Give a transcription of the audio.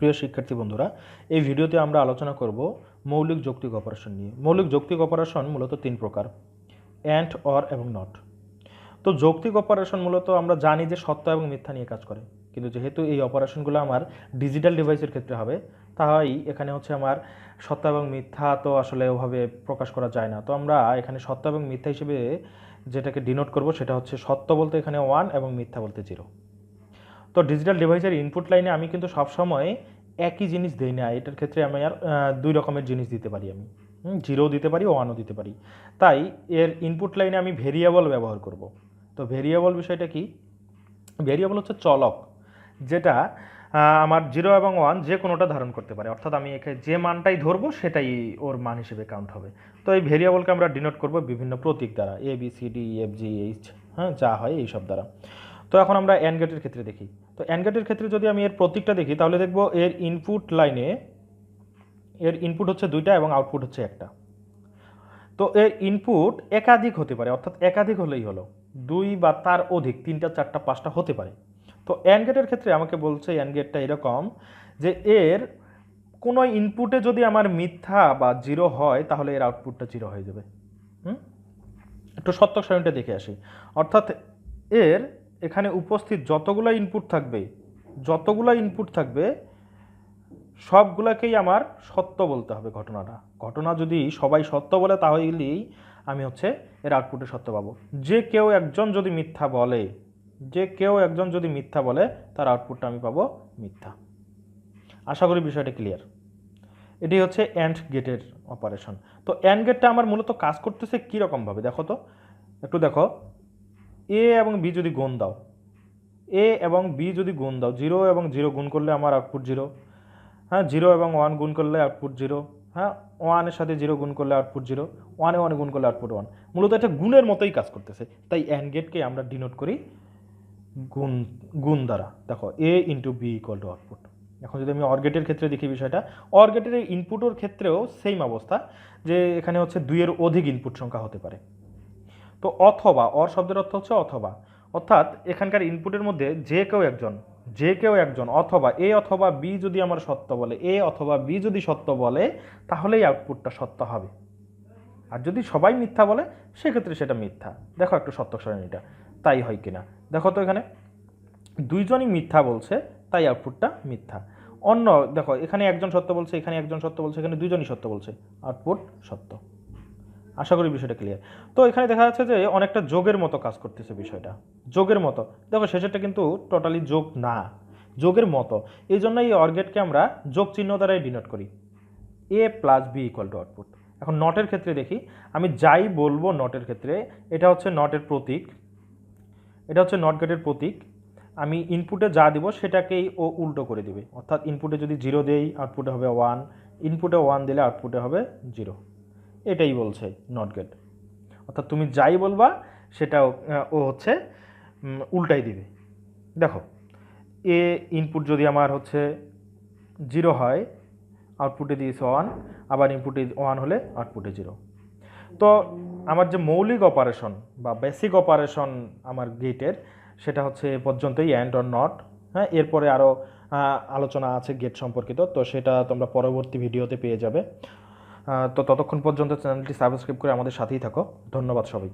প্রিয় শিক্ষার্থী বন্ধুরা, এই ভিডিওতে আমরা আলোচনা করব মৌলিক যৌক্তিক অপারেশন নিয়ে। মৌলিক যৌক্তিক অপারেশন মূলত তিন প্রকার অ্যান্ড অর এবং নট তো যৌক্তিক অপারেশন মূলত আমরা জানি যে সত্য এবং মিথ্যা নিয়ে কাজ করে, কিন্তু যেহেতু এই অপারেশনগুলো আমার ডিজিটাল ডিভাইসের ক্ষেত্রে হবে, তাই এখানে হচ্ছে আমার সত্য এবং মিথ্যা তো আসলে ওভাবে প্রকাশ করা যায় না। তো আমরা এখানে সত্য এবং মিথ্যা হিসেবে যেটাকে ডিনোট করব সেটা হচ্ছে সত্য বলতে এখানে ওয়ান এবং মিথ্যা বলতে জিরো তো ডিজিটাল ডিভাইসের ইনপুট লাইনে আমি কিন্তু সবসময় একই জিনিস দিই না। এটার ক্ষেত্রে আমি আর দুই রকমের জিনিস দিতে পারি আমি। জিরো দিতে পারি ওয়ানও দিতে পারি। তাই এর ইনপুট লাইনে আমি ভেরিয়েবল ব্যবহার করব। তো ভেরিয়েবল বিষয়টা কি? ভেরিয়েবল হচ্ছে চলক, যেটা আমার জিরো এবং ওয়ান যে কোনোটা ধারণ করতে পারে। অর্থাৎ আমি এখানে যে মানটাই ধরবো, সেটাই ওর মান হিসেবে কাউন্ট হবে। তো এই ভেরিয়েবলকে আমরা ডিনোট করব বিভিন্ন প্রতীক দ্বারা। A B C D F G H হ্যাঁ যা হয় এইসব দ্বারা। তো এখন আমরা অ্যান্ড গেটের ক্ষেত্রে দেখি। তো অ্যান্ড গেটের ক্ষেত্রে যদি আমি এর প্রতীকটা দেখি, তাহলে দেখব এর ইনপুট লাইনে এর ইনপুট হচ্ছে দুইটা এবং আউটপুট হচ্ছে একটা। তো এর ইনপুট একাধিক হতে পারে, অর্থাৎ একাধিক হলেই হলো। দুই বা তার অধিক, তিনটা, চারটা, পাঁচটা হতে পারে। তো অ্যান্ড গেটের ক্ষেত্রে আমাকে বলছে অ্যান্ড গেটটা এরকম যে এর কোনো ইনপুটে যদি আমার মিথ্যা বা জিরো হয়, তাহলে এর আউটপুটটা জিরো হয়ে যাবে। হুম? একটু সত্য সারণীটা দেখে আসি। অর্থাৎ এর এখানে উপস্থিত যতগুলো ইনপুট থাকবে, যতগুলো ইনপুট থাকবে, সবগুলোকেই আমার সত্য বলতে হবে ঘটনাটা। ঘটনা যদি সবাই সত্য বলে, তাহলেই আমি হচ্ছে এর আউটপুটে সত্য পাবো। যে কেউ একজন যদি মিথ্যা বলে, যে কেউ একজন যদি মিথ্যা বলে, তার আউটপুটটা আমি পাবো মিথ্যা। আশা করি বিষয়টা ক্লিয়ার এটি হচ্ছে অ্যান্ড গেটের অপারেশন তো অ্যান্ড গেটটা আমার মূলত কাজ করতেছে কীরকমভাবে? দেখো তো। একটু দেখো। এ এবং বি যদি গুণ দাও এ এবং বি যদি গুণ দাও জিরো এবং জিরো গুণ করলে আমার আউটপুট জিরো হ্যাঁ জিরো এবং ওয়ান গুণ করলে আউটপুট জিরো হ্যাঁ ওয়ানের সাথে জিরো গুণ করলে আউটপুট জিরো ওয়ানে ওয়ানে গুণ করলে আউটপুট ওয়ান মূলত এটা গুণের মতোই কাজ করতেছে। তাই অ্যান্ড গেটকে আমরা ডিনোট করি গুণ গুণ দ্বারা। দেখো A into B equal to output এখন যদি আমি অর্গেটের ক্ষেত্রে দেখি বিষয়টা অর্গেটের ইনপুটের ক্ষেত্রেও সেম অবস্থা, যে এখানে হচ্ছে দুইয়ের অধিক ইনপুট সংখ্যা হতে পারে। তো অথবা অর শব্দের অর্থ হচ্ছে অথবা। অর্থাৎ এখানকার ইনপুটের মধ্যে যে কেউ একজন, যে কেউ একজন অথবা, এ অথবা বি যদি আমার সত্য বলে, এ অথবা বি যদি সত্য বলে, তাহলেই আউটপুটটা সত্য হবে। আর যদি সবাই মিথ্যা বলে, সেক্ষেত্রে সেটা মিথ্যা। দেখো একটু সত্য সারণীটা তাই হয় কিনা? দেখো তো এখানে, দুইজনই মিথ্যা বলছে, তাই আউটপুটটা মিথ্যা। অন্য, দেখো, এখানে একজন সত্য বলছে, এখানে একজন সত্য বলছে, এখানে দুইজনই সত্য বলছে আউটপুট সত্য। আশা করি বিষয়টা ক্লিয়ার তো এখানে দেখা যাচ্ছে যে অনেকটা যোগের মতো কাজ করতেছে বিষয়টা। যোগের মতো। দেখো, শেষেরটা কিন্তু টোটালি যোগ না। যোগের মতো। এই জন্য এই অর্গেটকে আমরা যোগ চিহ্ন দ্বারাই ডিনোট করি। A plus B equal to output এখন নটের ক্ষেত্রে দেখি, আমি যাই বলব নটের ক্ষেত্রে, এটা হচ্ছে নটের প্রতীক। এটা হচ্ছে নট গেটের প্রতীক। আমি ইনপুটে যা দিব সেটাকেই ও উল্টো করে দিবে। অর্থাৎ ইনপুটে যদি জিরো দেই আউটপুটে হবে ওয়ান ইনপুটে ওয়ান দিলে আউটপুটে হবে জিরো এটাই বলছে নট গেট অর্থাৎ তুমি যাই বলবা সেটা ও হচ্ছে উল্টাই দিবে। দেখো, এ ইনপুট যদি আমার হচ্ছে জিরো হয় আউটপুটে দিয়েছে ওয়ান আবার ইনপুটে ওয়ান হলে আউটপুটে জিরো তো আমার যে মৌলিক অপারেশন বা বেসিক অপারেশন আমার গেটের সেটা হচ্ছে এ পর্যন্তই অ্যান্ড অর নট হ্যাঁ? এরপরে আরও আলোচনা আছে গেট সম্পর্কিত, তো সেটা তোমরা পরবর্তী ভিডিওতে পেয়ে যাবে। তো ততক্ষণ পর্যন্ত চ্যানেলটি সাবস্ক্রাইব করে আমাদের সাথেই থাকো। ধন্যবাদ সবাই